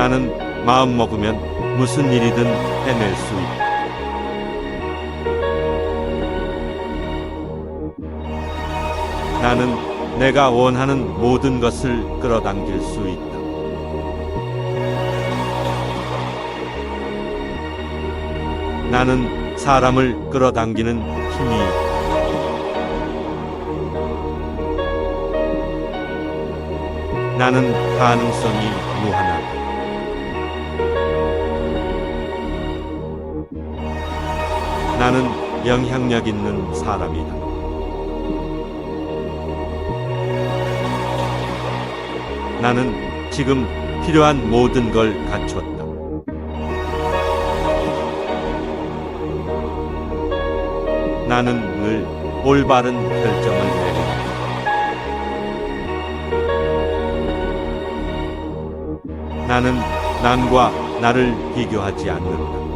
나는 마음 먹으면 무슨 일이든 해낼 수 있다. 나는 내가 원하는 모든 것을 끌어당길 수 있다. 나는 사람을 끌어당기는 힘이 있다. 나는 가능성이 무한하다. 나는 영향력 있는 사람이다. 나는 지금 필요한 모든 걸 갖췄다. 나는 늘 올바른 결정을 내린다. 나는 남과 나를 비교하지 않는다.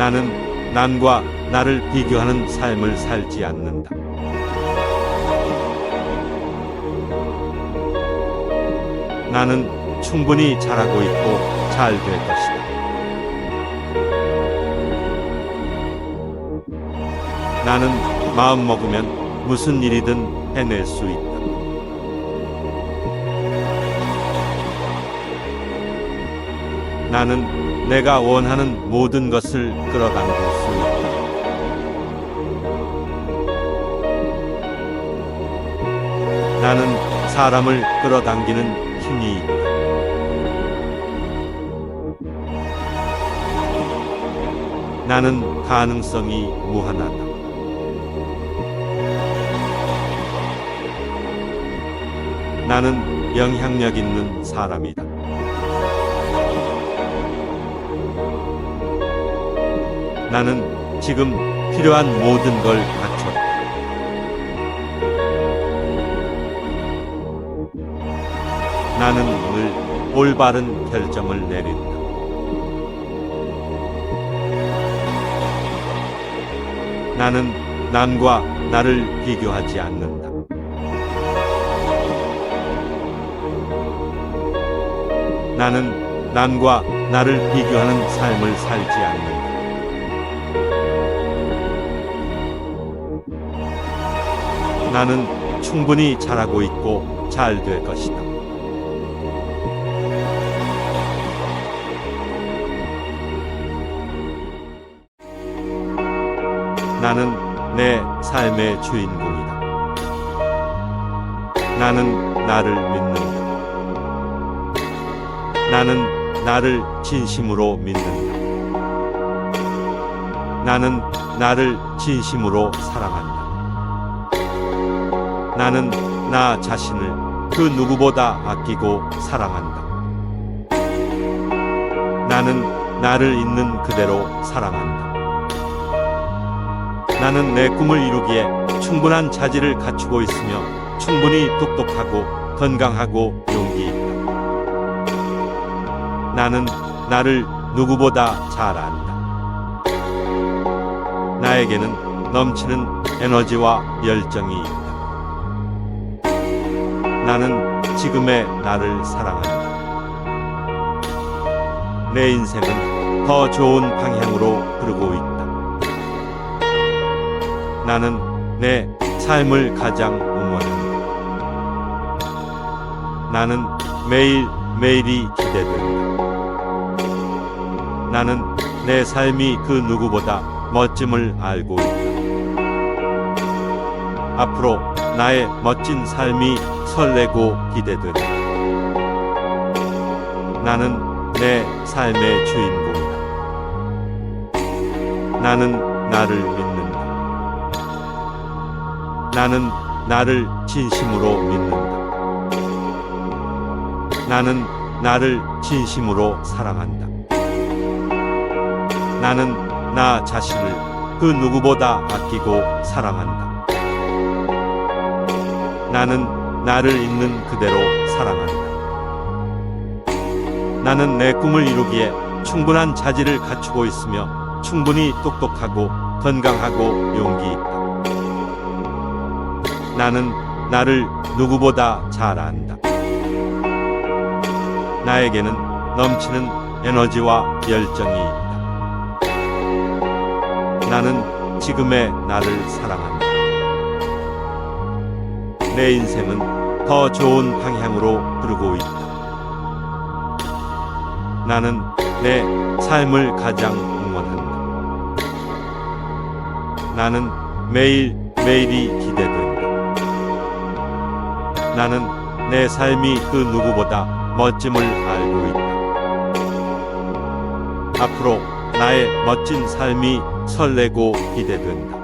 나는 남과 나를 비교하는 삶을 살지 않는다. 나는 충분히 잘하고 있고 잘 될 것이다. 나는 마음 먹으면 무슨 일이든 해낼 수 있다. 나는 내가 원하는 모든 것을 끌어당길 수 있다. 나는 사람을 끌어당기는 힘이 있다. 나는 가능성이 무한하다. 나는 영향력 있는 사람이다. 나는 지금 필요한 모든 걸 갖췄다. 나는 늘 올바른 결정을 내린다. 나는 남과 나를 비교하지 않는다. 나는 남과 나를 비교하는 삶을 살지 않는다. 나는 충분히 잘하고 있고 잘 될 것이다. 나는 내 삶의 주인공이다. 나는 나를 믿는다. 나는 나를 진심으로 믿는다. 나는 나를 진심으로 사랑한다. 나는 나 자신을 그 누구보다 아끼고 사랑한다. 나는 나를 있는 그대로 사랑한다. 나는 내 꿈을 이루기에 충분한 자질을 갖추고 있으며 충분히 똑똑하고 건강하고 용기 있다. 나는 나를 누구보다 잘 안다. 나에게는 넘치는 에너지와 열정이 있다. 나는 지금의 나를 사랑한다. 내 인생은 더 좋은 방향으로 흐르고 있다. 나는 내 삶을 가장 응원한다. 나는 매일 매일이 기대된다. 나는 내 삶이 그 누구보다 멋짐을 알고 있다. 앞으로 나의 멋진 삶이 설레고 기대된다. 나는 내 삶의 주인공이다. 나는 나를 믿는다. 나는 나를 진심으로 믿는다. 나는 나를 진심으로 사랑한다. 나는 나 자신을 그 누구보다 아끼고 사랑한다. 나는 나를 있는 그대로 사랑한다. 나는 내 꿈을 이루기에 충분한 자질을 갖추고 있으며 충분히 똑똑하고 건강하고 용기 있다. 나는 나를 누구보다 잘 안다. 나에게는 넘치는 에너지와 열정이. 나는 지금의 나를 사랑한다. 내 인생은 더 좋은 방향으로 흐르고 있다. 나는 내 삶을 가장 응원한다. 나는 매일 매일이 기대된다. 나는 내 삶이 그 누구보다 멋짐을 알고 있다. 앞으로 나의 멋진 삶이 설레고 기대된다.